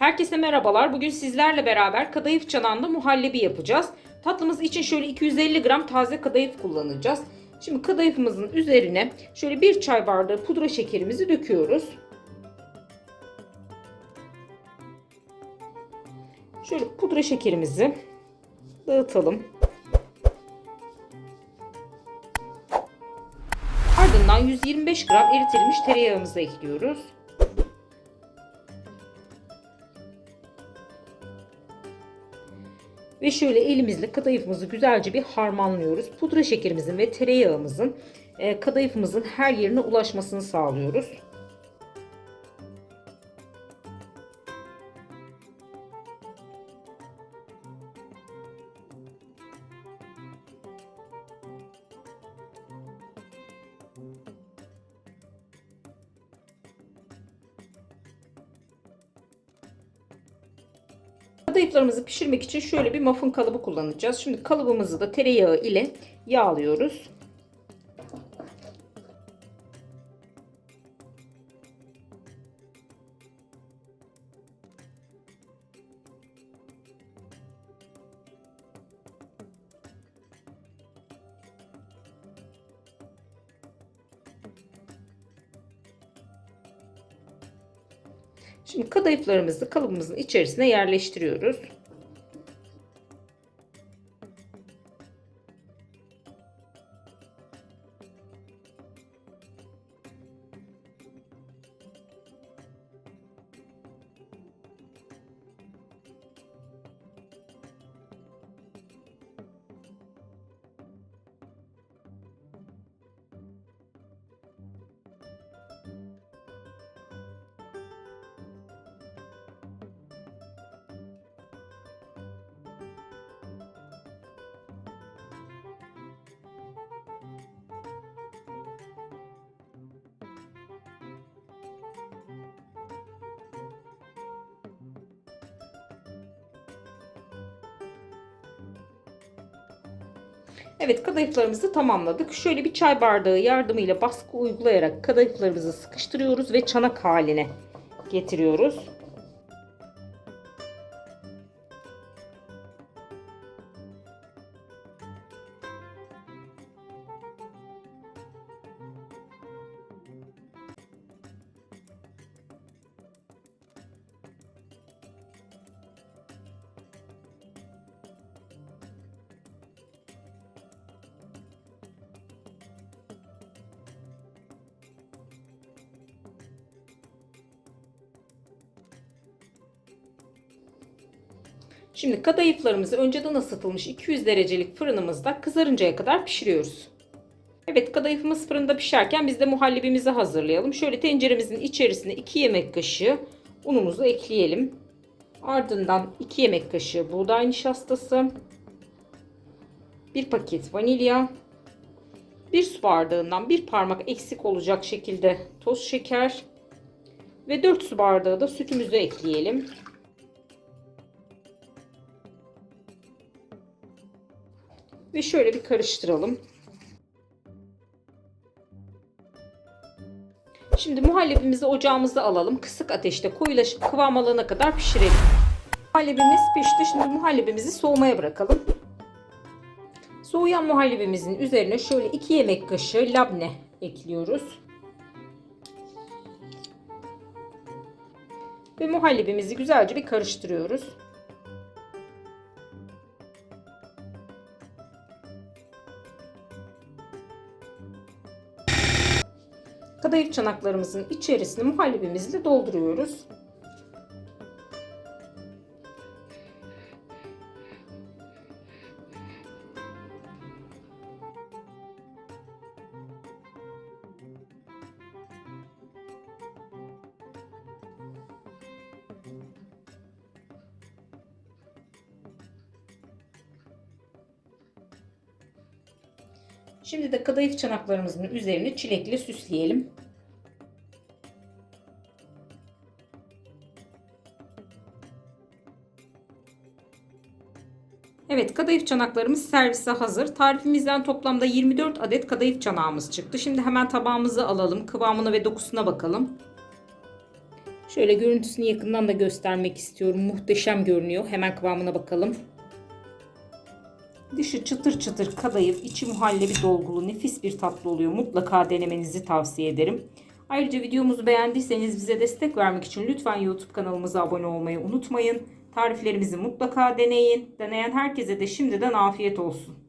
Herkese merhabalar. Bugün sizlerle beraber kadayıf çanağında muhallebi yapacağız. Tatlımız için şöyle 250 gram taze kadayıf kullanacağız. Şimdi kadayıfımızın üzerine şöyle bir çay bardağı pudra şekerimizi döküyoruz. Şöyle pudra şekerimizi dağıtalım. Ardından 125 gram eritilmiş tereyağımızı ekliyoruz. Ve şöyle elimizle kadayıfımızı güzelce bir harmanlıyoruz. Pudra şekerimizin ve tereyağımızın e, kadayıfımızın her yerine ulaşmasını sağlıyoruz. Kadayıflarımızı pişirmek için şöyle bir muffin kalıbı kullanacağız. Şimdi kalıbımızı da tereyağı ile yağlıyoruz. Şimdi kadayıflarımızı kalıbımızın içerisine yerleştiriyoruz. Evet kadayıflarımızı tamamladık. Şöyle bir çay bardağı yardımıyla baskı uygulayarak kadayıflarımızı sıkıştırıyoruz ve çanak haline getiriyoruz. Şimdi kadayıflarımızı önceden ısıtılmış 200 derecelik fırınımızda kızarıncaya kadar pişiriyoruz. Evet kadayıfımız fırında pişerken biz de muhallebimizi hazırlayalım. Şöyle tenceremizin içerisine 2 yemek kaşığı unumuzu ekleyelim. Ardından 2 yemek kaşığı buğday nişastası, 1 paket vanilya, 1 su bardağından 1 parmak eksik olacak şekilde toz şeker ve 4 su bardağı da sütümüzü ekleyelim. Ve şöyle bir karıştıralım. Şimdi muhallebimizi ocağımıza alalım. Kısık ateşte koyulaşıp kıvam alana kadar pişirelim. Muhallebimiz pişti. Şimdi muhallebimizi soğumaya bırakalım. Soğuyan muhallebimizin üzerine şöyle 2 yemek kaşığı labne ekliyoruz. Ve muhallebimizi güzelce bir karıştırıyoruz. Kadayıf çanaklarımızın içerisine muhallebimizle dolduruyoruz. Şimdi de kadayıf çanaklarımızın üzerini çilekle süsleyelim. Evet kadayıf çanaklarımız servise hazır. Tarifimizden toplamda 24 adet kadayıf çanağımız çıktı. Şimdi hemen tabağımızı alalım. Kıvamına ve dokusuna bakalım. Şöyle görüntüsünü yakından da göstermek istiyorum. Muhteşem görünüyor. Hemen kıvamına bakalım. Dışı çıtır çıtır kadayıf, içi muhallebi dolgulu nefis bir tatlı oluyor. Mutlaka denemenizi tavsiye ederim. Ayrıca videomuzu beğendiyseniz bize destek vermek için lütfen YouTube kanalımıza abone olmayı unutmayın. Tariflerimizi mutlaka deneyin. Deneyen herkese de şimdiden afiyet olsun.